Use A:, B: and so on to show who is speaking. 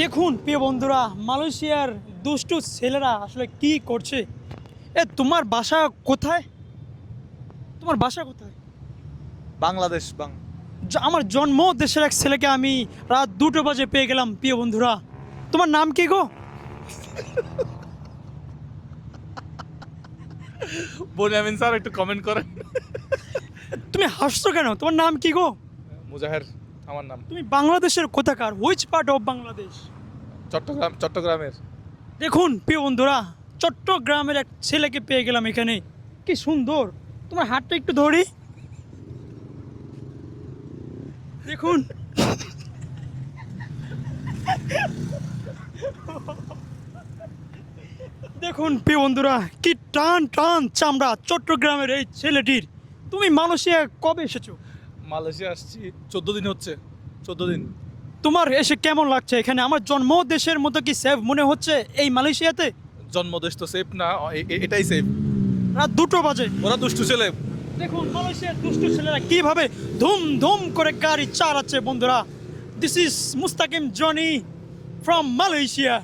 A: দেখুন প্রিয় বন্ধুরা মালয়েশিয়ার দুষ্টু ছেলেরা আসলে কি করছে? এ তোমার বাসা কোথায়? তোমার বাসা কোথায়?
B: বাংলাদেশ বাং
A: আমার জন্ম দেশের এক ছেলেকে আমি রাত দুটো বাজে পেয়ে গেলাম প্রিয় বন্ধুরা। তোমার নাম কি গো?
B: বনিয়ামিন স্যার একটু কমেন্ট করেন।
A: তুমি হাসছো কেন? তোমার নাম কি গো?
B: মুজাহের। আমার নাম।
A: তুমি বাংলাদেশের কোথাকার? Which part of Bangladesh
B: Chattogram চট্টগ্রামের।
A: দেখুন প্রিয় বন্ধুরা চট্টগ্রামের এক ছেলেকে পেয়ে গেলাম এখানে। কি সুন্দর! তোমার হাতটা একটু ধরি। দেখুন। দেখুন প্রিয় বন্ধুরা কি টান টান চামড়া চট্টগ্রামের এই ছেলেটির। তুমি মালয়েশিয়া কবে এসেছ?
B: মালয়েশিয়া আসছি চোদ্দ দিন হচ্ছে চোদ্দ দিন।
A: তোমার এসে কেমন লাগছে এখানে? আমার জন্ম দেশের মতো কি সেফ মনে হচ্ছে এই মালয়েশিয়াতে?
B: জন্মদেশ তো সেফ না এটাই সেফ
A: রাত দুটো বাজে।
B: ওরা দুষ্টু ছেলে।
A: দেখুন মালয়েশিয়ার দুষ্টু ছেলেরা কীভাবে ধুম ধুম করে গাড়ি চালাচ্ছে বন্ধুরা। This is Mustakim Jony from Malaysia